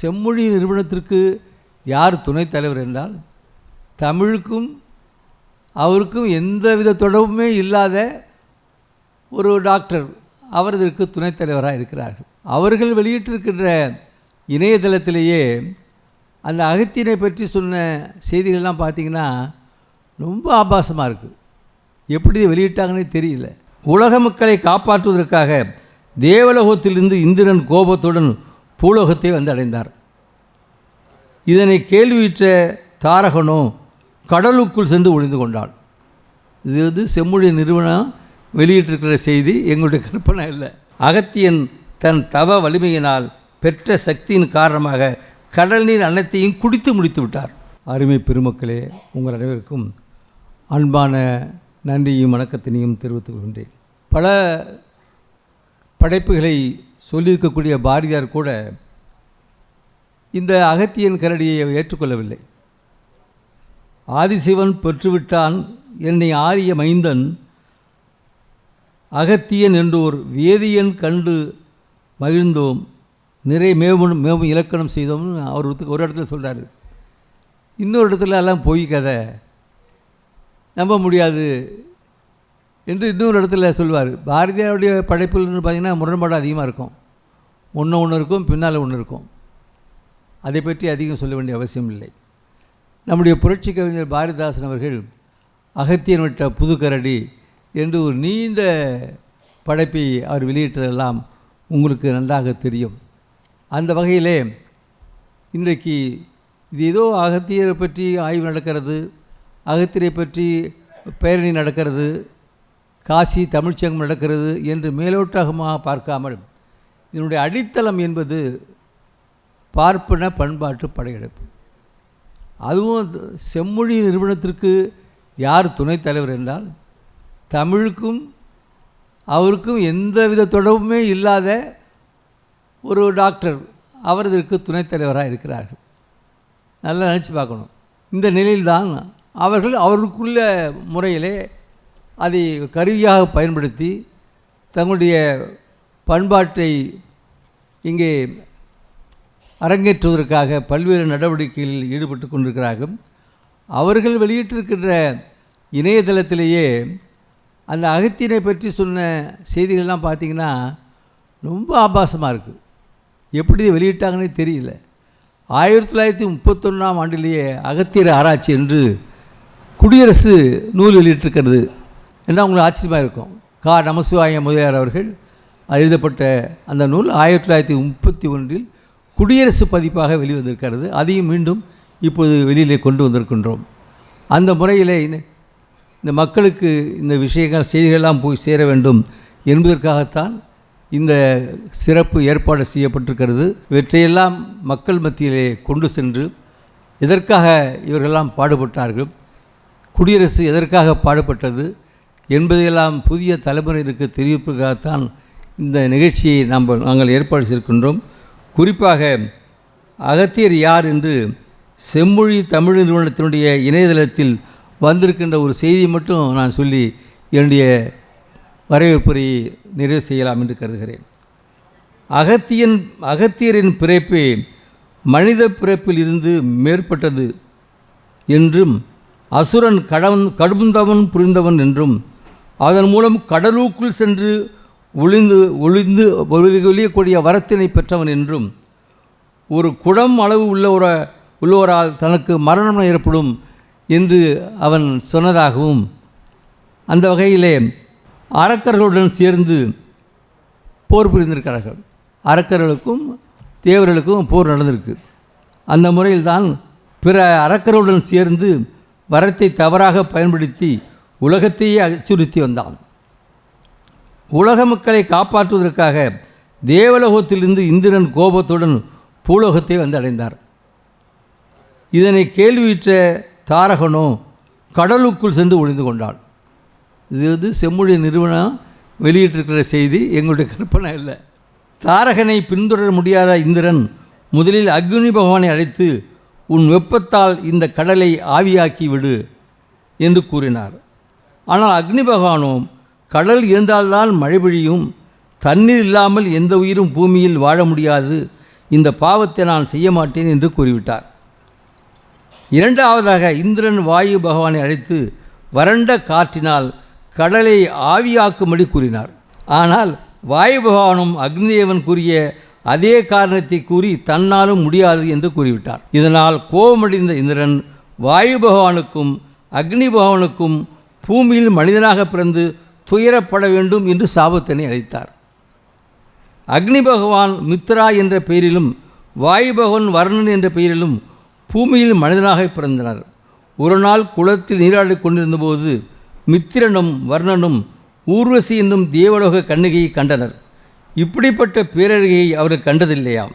செம்மொழி நிறுவனத்திற்கு யார் துணைத் தலைவர் என்றால் தமிழுக்கும் அவருக்கும் எந்தவித தொடர்புமே இல்லாத ஒரு டாக்டர் அவர் இதற்கு துணைத் தலைவராக இருக்கிறார்கள். அவர்கள் வெளியிட்டிருக்கின்ற இணையதளத்திலேயே அந்த அகத்தியனை பற்றி சொன்ன செய்திகள்லாம் பார்த்திங்கன்னா ரொம்ப ஆபாசமாக இருக்குது எப்படி வெளியிட்டாங்கன்னே தெரியல. உலக மக்களை காப்பாற்றுவதற்காக தேவலோகத்திலிருந்து இந்திரன் கோபத்துடன் பூலோகத்தை வந்து அடைந்தார். இதனை கேள்வியுற்ற தாரகனோ கடலுக்குள் சென்று ஒளிந்து கொண்டாள். இது வந்து செம்மொழி நிறுவனம் வெளியிட்டிருக்கிற செய்தி எங்களுடைய கற்பனை இல்லை அகத்தியன் தன் தவ வலிமையினால் பெற்ற சக்தியின் காரணமாக கடல் நீர் அனைத்தையும் குடித்து முடித்து விட்டார். அருமை பெருமக்களே உங்கள் அனைவருக்கும் அன்பான நன்றியும் வணக்கத்தினையும் தெரிவித்துக் கொள்கின்றேன். பல படைப்புகளை சொல்லியிருக்கக்கூடிய பாரதியார் கூட இந்த அகத்தியன் கரடியை ஏற்றுக்கொள்ளவில்லை. ஆதிசிவன் பெற்றுவிட்டான் என்னை ஆரிய மைந்தன். அகத்தியன் என்று ஒரு வேதியன் கண்டு மகிழ்ந்தோம். நிறை மேவும் மேவும் இலக்கணம் செய்தோம்னு அவர் ஒரு இடத்துல சொல்கிறாரு இன்னொரு இடத்துல எல்லாம் பொய் கதை. நம்ப முடியாது. என்று இன்னொரு இடத்துல சொல்வார். பாரதியாருடைய படைப்புகள்னு பார்த்திங்கன்னா முரண்பாடு அதிகமாக இருக்கும். ஒன்று ஒன்று இருக்கும் பின்னால் ஒன்று இருக்கும். அதை பற்றி அதிகம் சொல்ல வேண்டிய அவசியம் இல்லை. நம்முடைய புரட்சி கவிஞர் பாரதிதாசன் அவர்கள் அகத்தியன் விட்ட புதுக்கரடி என்று ஒரு நீண்ட படைப்பை அவர் வெளியிட்டதெல்லாம் உங்களுக்கு நன்றாக தெரியும். அந்த வகையிலே இன்றைக்கு இது ஏதோ அகத்தியரை பற்றி ஆய்வு நடக்கிறது அகத்தியரை பற்றி பேரணி நடக்கிறது காசி தமிழ்ச்சங்கம் நடக்கிறது என்று மேலோட்டகமாக பார்க்காமல் இதனுடைய அடித்தளம் என்பது பார்ப்பன பண்பாட்டு படையெடுப்பு. அதுவும் செம்மொழி நிறுவனத்திற்கு யார் துணைத் தலைவர் என்றால் தமிழுக்கும் அவருக்கும் எந்தவித தொடர்புமே இல்லாத ஒரு டாக்டர் அவர் இதற்கு துணைத் தலைவராக இருக்கிறார்கள். நல்லா நினச்சி பார்க்கணும். இந்த நிலையில்தான் அவர்கள் அவருக்குள்ள முறையிலே அதை கருவியாக பயன்படுத்தி தங்களுடைய பண்பாட்டை இங்கே அரங்கேற்றுவதற்காக பல்வேறு நடவடிக்கைகளில் ஈடுபட்டு கொண்டிருக்கிறார்கள். அவர்கள் வெளியிட்டிருக்கின்ற இணையதளத்திலேயே அந்த அகத்தியனை பற்றி சொன்ன செய்திகள்லாம் பார்த்திங்கன்னா ரொம்ப ஆபாசமாக இருக்குது எப்படி வெளியிட்டாங்கன்னே தெரியல. ஆயிரத்தி தொள்ளாயிரத்தி முப்பத்தொன்னாம் ஆண்டிலேயே அகத்தியர் ஆராய்ச்சி என்று குடியரசு நூல் வெளியிட்டிருக்கிறது. என்ன உங்களுக்கு ஆச்சரியமாக இருக்கும். கா. நமசிவாய முதலியார் அவர்கள் எழுதப்பட்ட அந்த நூல் ஆயிரத்தி தொள்ளாயிரத்தி முப்பத்தி ஒன்றில் குடியரசு பதிப்பாக வெளிவந்திருக்கிறது. அதையும் மீண்டும் இப்போது வெளியிலே கொண்டு வந்திருக்கின்றோம். அந்த முறையிலே இந்த- இந்த மக்களுக்கு இந்த விஷயங்கள் செய்திகளெல்லாம் போய் சேர வேண்டும் என்பதற்காகத்தான் இந்த சிறப்பு ஏற்பாடு செய்யப்பட்டிருக்கிறது. இவற்றையெல்லாம் மக்கள் மத்தியிலே கொண்டு சென்று எதற்காக இவர்களெல்லாம் பாடுபட்டார்கள் குடியரசு எதற்காக பாடுபட்டது என்பதையெல்லாம் புதிய தலைமுறையினருக்கு தெரிவிப்பதற்காகத்தான் இந்த நிகழ்ச்சியை நாம் நாங்கள் ஏற்பாடு செய்திருக்கின்றோம். குறிப்பாக அகத்தியர் யார் என்று செம்மொழி தமிழ் நிறுவனத்தினுடைய இணையதளத்தில் வந்திருக்கின்ற ஒரு செய்தியை மட்டும் நான் சொல்லி என்னுடைய வரவேற்புரையை நிறைவு செய்யலாம் என்று கருதுகிறேன். அகத்தியன் அகத்தியரின் பிறப்பே மனித பிறப்பில் இருந்து மேற்பட்டது என்றும் அசுரன் கடவுன் கடுந்தவன் புரிந்தவன் என்றும் அதன் மூலம் கடலுக்குள் சென்று ஒளிந்து ஒளிந்து ஒளியக்கூடிய வரத்தினை பெற்றவன் என்றும் ஒரு குடம் அளவு உள்ளவர உள்ளவரால் தனக்கு மரணம் ஏற்படும் என்று அவன் சொன்னதாகவும் அந்த வகையிலே அரக்கர்களுடன் சேர்ந்து போர் புரிந்திருக்கிறார்கள். அரக்கர்களுக்கும் தேவர்களுக்கும் போர் நடந்திருக்கு. அந்த முறையில்தான் பிற அரக்கர்களுடன் சேர்ந்து வரத்தை தவறாக பயன்படுத்தி உலகத்தையே அச்சுறுத்தி வந்தான். உலக மக்களை காப்பாற்றுவதற்காக தேவலோகத்திலிருந்து இந்திரன் கோபத்துடன் பூலோகத்தை வந்து அடைந்தார். இதனை கேள்வியுற்ற தாரகனோ கடலுக்குள் சென்று ஒளிந்து கொண்டாள். இது வந்து செம்மொழி நிறுவனம் வெளியிட்டிருக்கிற செய்தி எங்களுடைய கற்பனை இல்லை தாரகனை பின்தொடர முடியாத இந்திரன் முதலில் அக்னி பகவானை அழைத்து உன் வெப்பத்தால் இந்த கடலை ஆவியாக்கி விடு என்று கூறினார். ஆனால் அக்னி பகவானோ கடல் இருந்தால்தான் மழை பொழியும் தண்ணீர் இல்லாமல் எந்த உயிரும் பூமியில் வாழ முடியாது இந்த பாவத்தை நான் செய்ய மாட்டேன் என்று கூறிவிட்டார். இரண்டாவதாக இந்திரன் வாயு பகவானை அழைத்து வறண்ட காற்றினால் கடலை ஆவியாக்கும்படி கூறினார். ஆனால் வாயு பகவானும் அக்னிதேவன் கூறிய அதே காரணத்தை கூறி தன்னாலும் முடியாது என்று கூறிவிட்டார். இதனால் கோபமடைந்த இந்திரன் வாயு பகவானுக்கும் அக்னி பகவானுக்கும் பூமியில் மனிதனாக பிறந்து துயரப்பட வேண்டும் என்று சாபத்தினை அழைத்தார். அக்னி பகவான் மித்ரா என்ற பெயரிலும் வாயு பகவான் வர்ணன் என்ற பெயரிலும் பூமியில் மனிதனாக பிறந்தனர். ஒரு நாள் குளத்தில் நீராடி கொண்டிருந்தபோது மித்திரனும் வர்ணனும் ஊர்வசி என்னும் தேவலோக கண்ணிகையை கண்டனர். இப்படிப்பட்ட பேரழகையை அவர் கண்டதில்லையாம்.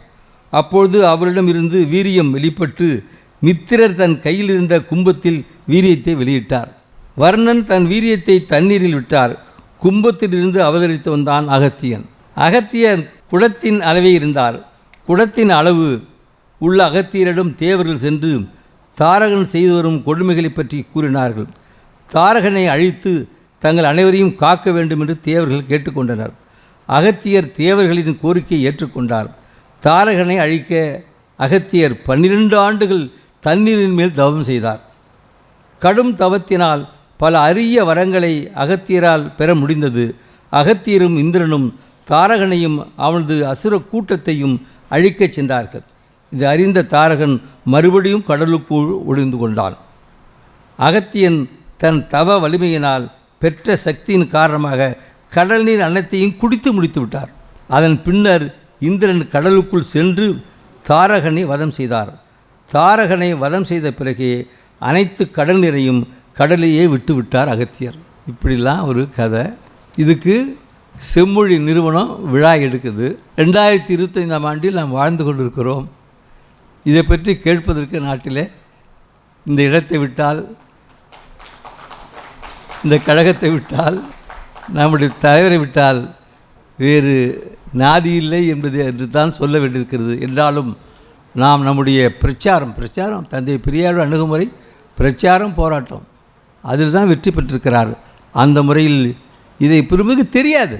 அப்பொழுது அவரிடம் இருந்து வீரியம் வெளிப்பட்டு மித்திரர் தன் கையில் இருந்த கும்பத்தில் வீரியத்தை வெளியிட்டார். வர்ணன் தன் வீரியத்தை தண்ணீரில் விட்டார். கும்பத்திலிருந்து அவதரித்து வந்தான் அகத்தியன். அகத்தியன் குடத்தின் அளவே இருந்தார். குடத்தின் அளவு உள்ள அகத்தியரிடம் தேவர்கள் சென்று தாரகன் செய்து வரும் கொடுமைகளை பற்றி கூறினார்கள். தாரகனை அழித்து தங்கள் அனைவரையும் காக்க வேண்டும் என்று தேவர்கள் கேட்டுக்கொண்டனர். அகத்தியர் தேவர்களின் கோரிக்கையை ஏற்றுக்கொண்டார். தாரகனை அழிக்க அகத்தியர் பன்னிரண்டு ஆண்டுகள் தண்ணீரின் மேல் தவம் செய்தார். கடும் தவத்தினால் பல அரிய வரங்களை அகத்தியரால் பெற முடிந்தது. அகத்தியரும் இந்திரனும் தாரகனையும் அவனது அசுர கூட்டத்தையும் அழிக்கச் சென்றார்கள். இது அறிந்த தாரகன் மறுபடியும் கடலுக்குள் ஒளிந்து கொண்டான். அகத்தியன் தன் தவ வலிமையினால் பெற்ற சக்தியின் காரணமாக கடல் நீர் அனைத்தையும் குடித்து முடித்து விட்டார். அதன் பின்னர் இந்திரன் கடலுக்குள் சென்று தாரகனை வதம் செய்தார். தாரகனை வதம் செய்த பிறகே அனைத்து கடல் நீரையும் கடலையே விட்டு விட்டார் அகத்தியர். இப்படிலாம் ஒரு கதை. இதுக்கு செம்மொழி நிறுவனம் விழா எடுக்குது. ரெண்டாயிரத்தி இருபத்தைந்தாம் ஆண்டில் நாம் வாழ்ந்து கொண்டிருக்கிறோம். இதை பற்றி கேட்பதற்கு நாட்டிலே இந்த இடத்தை விட்டால் இந்த கழகத்தை விட்டால் நம்முடைய தலைவரை விட்டால் வேறு நாதி இல்லை என்பது என்று தான் சொல்ல வேண்டியிருக்கிறது. என்றாலும் நாம் நம்முடைய பிரச்சாரம் பிரச்சாரம் தந்தை பெரியாரோட அணுகுமுறை பிரச்சாரம் போராட்டம். அதில் தான் வெற்றி பெற்றிருக்கிறார். அந்த முறையில் இதை பெருமிகு தெரியாது.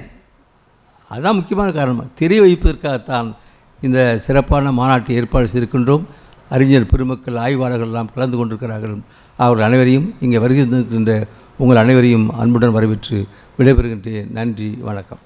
அதுதான் முக்கியமான காரணம். தெரிய வைப்பதற்காகத்தான் இந்த சிறப்பான மாநாட்டை ஏற்பாடு செய்திருக்கின்றோம். அறிஞர் பெருமக்கள் ஆய்வாளர்கள் எல்லாம் கலந்து கொண்டிருக்கிறார்கள். அவர்கள் அனைவரையும் இங்கே வருகின்ற உங்கள் அனைவரையும் அன்புடன் வரவேற்று விடைபெறுகின்றேன். நன்றி வணக்கம்.